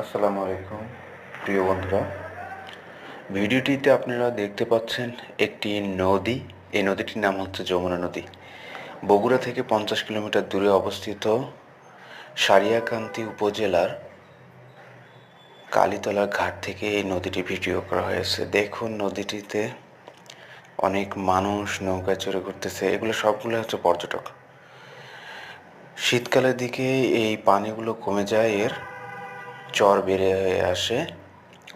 আসসালামু আলাইকুম, প্রিয় বন্ধুরা। ভিডিওটিতে আপনারা দেখতে পাচ্ছেন একটি নদী। এই নদীটির নাম হচ্ছে যমুনা নদী। বগুড়া থেকে পঞ্চাশ কিলোমিটার দূরে অবস্থিত সারিয়াকান্তি উপজেলার কালীতলার ঘাট থেকে এই নদীটি ভিডিও করা হয়েছে। দেখুন নদীটিতে অনেক মানুষ নৌকা চড়ে ঘুরতেছে। এগুলো সবগুলো হচ্ছে পর্যটক। শীতকালের দিকে এই পানিগুলো কমে যায়। এর চর বেড়ে হয়ে আসে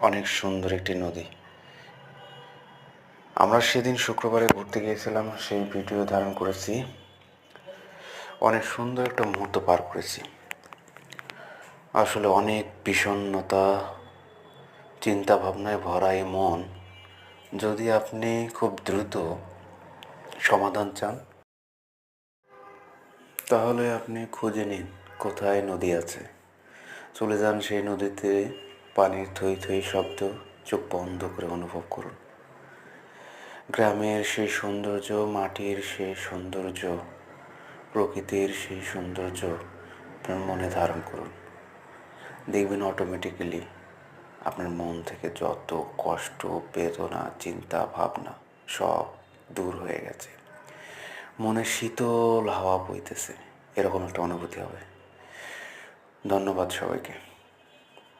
অনেক সুন্দর একটি নদী। আমরা সেদিন শুক্রবারে ঘুরতে গিয়েছিলাম, সেই ভিডিও ধারণ করেছি। অনেক সুন্দর একটা মুহূর্ত পার করেছি। আসলে অনেক বিষণ্ণতা চিন্তা ভাবনায় ভরা এই মন, যদি আপনি খুব দ্রুত সমাধান চান, তাহলে আপনি খুঁজে নিন কোথায় নদী আছে। চলে যান সেই নদীতে। পানির থই থই শব্দ চোখ বন্ধ করে অনুভব করুন। গ্রামের সেই সৌন্দর্য, মাটির সেই সৌন্দর্য, প্রকৃতির সেই সৌন্দর্য আপনার মনে ধারণ করুন। দেখবেন অটোমেটিক্যালি আপনার মন থেকে যত কষ্ট, বেদনা, চিন্তা, ভাবনা সব দূর হয়ে গেছে। মনে শীতল হাওয়া বইতেছে। এরকম একটা অনুভূতি হবে। ধন্যবাদ সবাইকে।